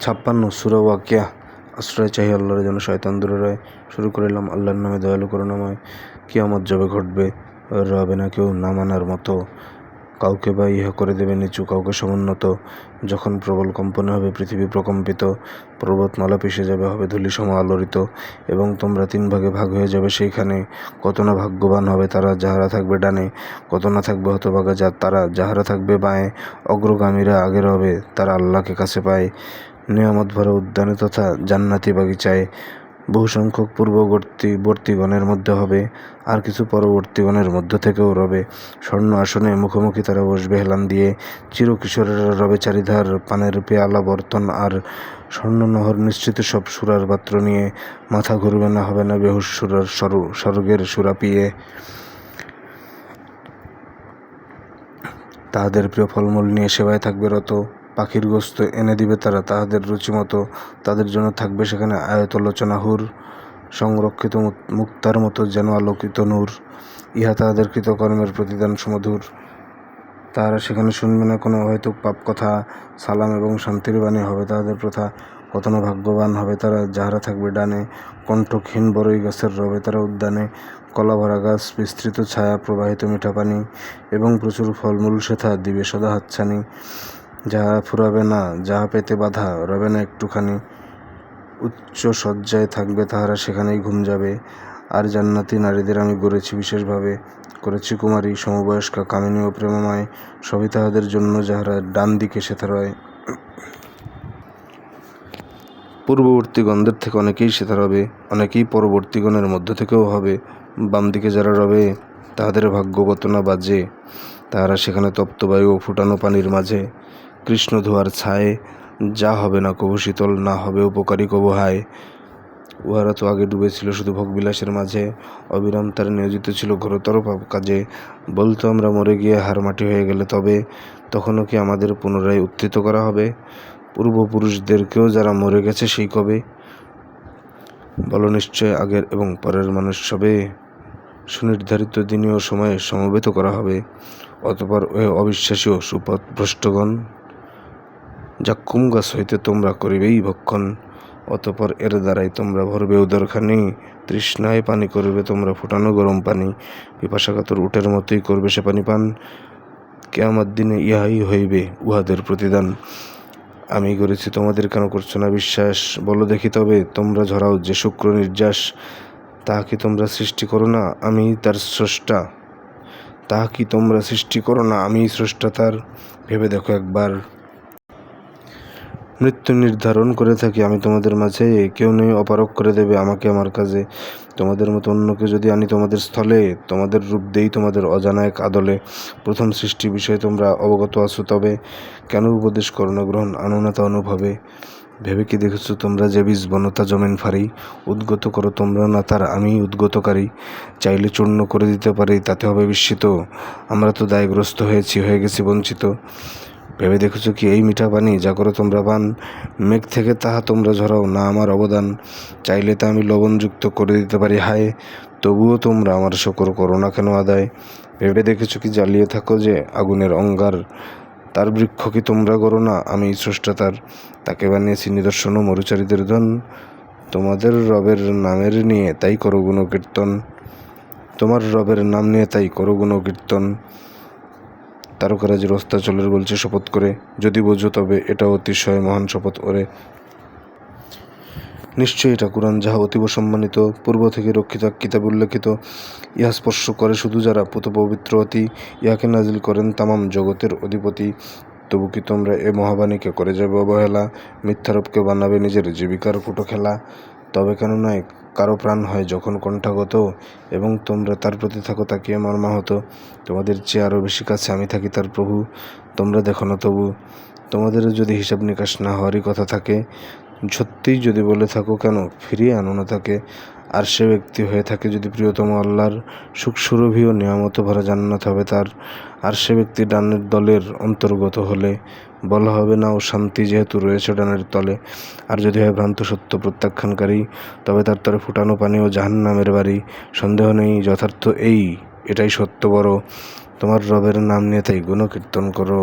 ছাপ্পান্ন সুরা ওয়াকিয়া। আশ্রয় চাহি আল্লাহর জন্য শয়তান দূরে রয়। শুরু করিলাম আল্লাহর নামে দয়ালু করুণাময়। কিয়ামত জবে ঘটবে, রবে না কেউ না মানার মতো। কাউকে বা ইহা করে দেবে নিচু, কাউকে সমুন্নত। যখন প্রবল কম্পনে হবে, পৃথিবী প্রকম্পিত। পর্বতমালা পিষে যাবে, হবে ধূলি সম আলোড়িত। এবং তোমরা তিন ভাগে ভাগ হয়ে যাবে সেইখানে। কত না ভাগ্যবান হবে তারা যাহারা থাকবে ডানে, কত না থাকবে হতভাগা যা তারা যাহারা থাকবে বাঁয়ে। অগ্রগামীরা আগের হবে, তারা আল্লাহকে কাছে পায়। নিয়ামত ভরা উদ্যানে তথা জান্নাতি বাগিচায় বহু সংখ্যক পূর্ববর্তী বর্তীগণের মধ্যে হবে, আর কিছু পরবর্তীগণের মধ্য থেকেও রবে। স্বর্ণ আসনে মুখোমুখি তারা বসবে, হেলান দিয়ে চিরকিশোরেরা রবে চারিধার, পানের পেয়ালা, বর্তন আর স্বর্ণনহর নিশ্চিত সব সুরার পাত্র নিয়ে মাথা ঘুরবে না, হবে না বেহুশ সুরার স্বর স্বর্গের সুরা পিয়ে। তাহাদের প্রিয় ফলমূল নিয়ে সেবায় থাকবে রত। পাখির গোস্ত এনে দিবে তারা। তাহাদের রুচিমতো তাদের জন্য থাকবে সেখানে আয়তলোচনা হুর, সংরক্ষিত মুক্তার মতো যেন আলোকিত নূর। ইহা তাহাদের কৃতকর্মের প্রতিদান সুমধুর। তাহারা সেখানে শুনবে না, কোনো হয়তো পাপ কথা সালাম এবং শান্তির বাণী হবে। তাহাদের প্রথা কত না ভাগ্যবান হবে, তারা যাহারা থাকবে ডানে কণ্ঠক্ষীণ বড়ই গাছের রবে, তারা উদ্যানে কলাভরা গাছ, বিস্তৃত ছায়া, প্রবাহিত মিঠা পানি এবং প্রচুর ফলমূল সেথা দিবে সদা হাতছানি। যাহা ফুরাবে না যাহা পেতে বাধা, রবে না একটুখানি। উচ্চ শয্যায় থাকবে তাহারা, সেখানেই ঘুম যাবে। আর জান্নাতি নারীদের আমি গড়েছি বিশেষভাবে। করেছি কুমারী, সমবয়স্কা, কামিনী ও প্রেমময়, সবই তাহাদের জন্য যাহারা ডান দিকে সেথা রয়। পূর্ববর্তী গণদের থেকে অনেকেই সেথা রবে, অনেকেই পরবর্তী গণের মধ্য থেকেও হবে। বাম দিকে যারা রবে, তাহাদের ভাগ্যগত না বাজে। তাহারা সেখানে তপ্তবায়ু ও ফুটানো পানির মাঝে। কৃষ্ণ ধোয়ার ছায় যা হবে না কবু শীতল, না হবে উপকারী কবু হায়। উহারা তো আগে ডুবেছিল শুধু ভোগবিলাসের মাঝে। অবিরাম তারা নিয়োজিত ছিল ঘোরতর কাজে। বলতো আমরা মরে গিয়ে হার মাটি হয়ে গেলে তবে তখনও কি আমাদের পুনরায় উত্থিত করা হবে? পূর্বপুরুষদেরকেও যারা মরে গেছে সেই কবে? বলো নিশ্চয় আগের এবং পরের মানুষ সবে। সুনির্ধারিত দিনে ও সময়ে সমবেত করা হবে। অতপর ওই অবিশ্বাসী সুপথ ভ্রষ্টগণ যাক্কুম গাছ হইতে তোমরা করিবেই ভক্ষণ। অতপর এর দ্বারাই তোমরা ভরবে উদরখানি, তৃষ্ণায় পানি করবে তোমরা ফুটানো গরম পানি। পিপাসাকাতর উটের মতোই করবে সে পানি পান। কেয়ামার দিনে ইহাই হইবে উহাদের প্রতিদান। আমি করেছি, তোমাদের কেন করছ না বিশ্বাস? বলো দেখি তবে, তোমরা ঝরাও যে শুক্র নির্যাস, তাহা কি তোমরা সৃষ্টি করো না? আমি তার স্রষ্টা। তাহা কি তোমরা সৃষ্টি করো না? আমি স্রষ্টা তার। ভেবে দেখো একবার। মৃত্যু নির্ধারণ করে থাকি, আমি তোমাদের মাঝে, কেউ নেই অপারক করে দেবে আমাকে আমার কাজে। তোমাদের মতো অন্যকে যদি আনি তোমাদের স্থলে, তোমাদের রূপ দেই তোমাদের অজানায়ক আদলে। প্রথম সৃষ্টি বিষয়ে তোমরা অবগত আছো তবে, কেন উপদেশ করো না গ্রহণ অনুভবে? ভেবে কি দেখেছ তোমরা যে বীজ বনতা জমেন ফারি? উদ্গত করো তোমরা না তার আমি উদ্গতকারী। চাইলে চূর্ণ করে দিতে পারি, তাতে হবে বিস্মিত। আমরা তো দায়গ্রস্ত হয়েছি, হয়ে গেছি বঞ্চিত। ভেবে দেখেছ কি এই মিঠা পানি? যা করো তোমরা পান। মেঘ থেকে তাহা তোমরা ঝরাও না আমার অবদান। চাইলে তা আমি লবণযুক্ত করে দিতে পারি। হায়, তবুও তোমরা আমার শকর করো না কেন আদায়? ভেবে দেখেছ কি জ্বালিয়ে থাকো যে আগুনের অঙ্গার? তার বৃক্ষ কি তোমরা করো না? আমি স্রষ্টা তার। তাকে বানিয়েছি নিদর্শন ও মরুচারীদের ধন। তোমাদের রবের নামের নিয়ে তাই করো গুণ কীর্তন তোমার রবের নাম নিয়ে তাই করো গুণ কীর্তন তারকারাজের অস্তাচলের বলছে শপথ করে, যদি বোঝো তবে এটা অতিশয় মহান শপথ, ওরে। নিশ্চয়ই এটা কোরআন, যাহা অতীব সম্মানিত, পূর্ব থেকে রক্ষিত, কিতাব উল্লেখিত, ইহা স্পর্শ করে শুধু যারা পুত পবিত্র অতি, ইহাকে নাজিল করেন তামাম জগতের অধিপতি। তবু কি তোমরা এ মহাবাণীকে করে যাবে অবহেলা মিথ্যারূপকে বানাবে নিজের জীবিকার কুটো খেলা তবে কেন নয় কারও প্রাণ হয় যখন কণ্ঠাগত এবং তোমরা তার প্রতি থাকো তাকিয়ে মর্মাহত তোমাদের চেয়ে আরও বেশি কাছে আমি থাকি তার প্রভু। তোমরা দেখো না তবু। তোমাদের যদি হিসাব নিকাশ না হওয়ারই কথা থাকে, সত্যিই যদি বলে থাকো কেন, ফিরিয়ে আনো না তাকে। আর সে ব্যক্তি হয়ে থাকে যদি প্রিয়তম আল্লাহর সুখ সুরভি ও নিয়ামত ভরা জান্নাত হবে তার, আর সে ব্যক্তি ডানের দলের অন্তর্গত হলে বলা হবে না ও শান্তি যেহেতু রয়েছে ডানের তলে। আর যদি হয় ভ্রান্ত সত্য প্রত্যাখ্যানকারী, তবে তার তরে ফুটানো পানি ও জাহান্নামের বাড়ি। সন্দেহ নেই, যথার্থ এই, এটাই সত্য বড়। তোমার রবের নাম নিয়ে তাই গুণকীর্তন করো।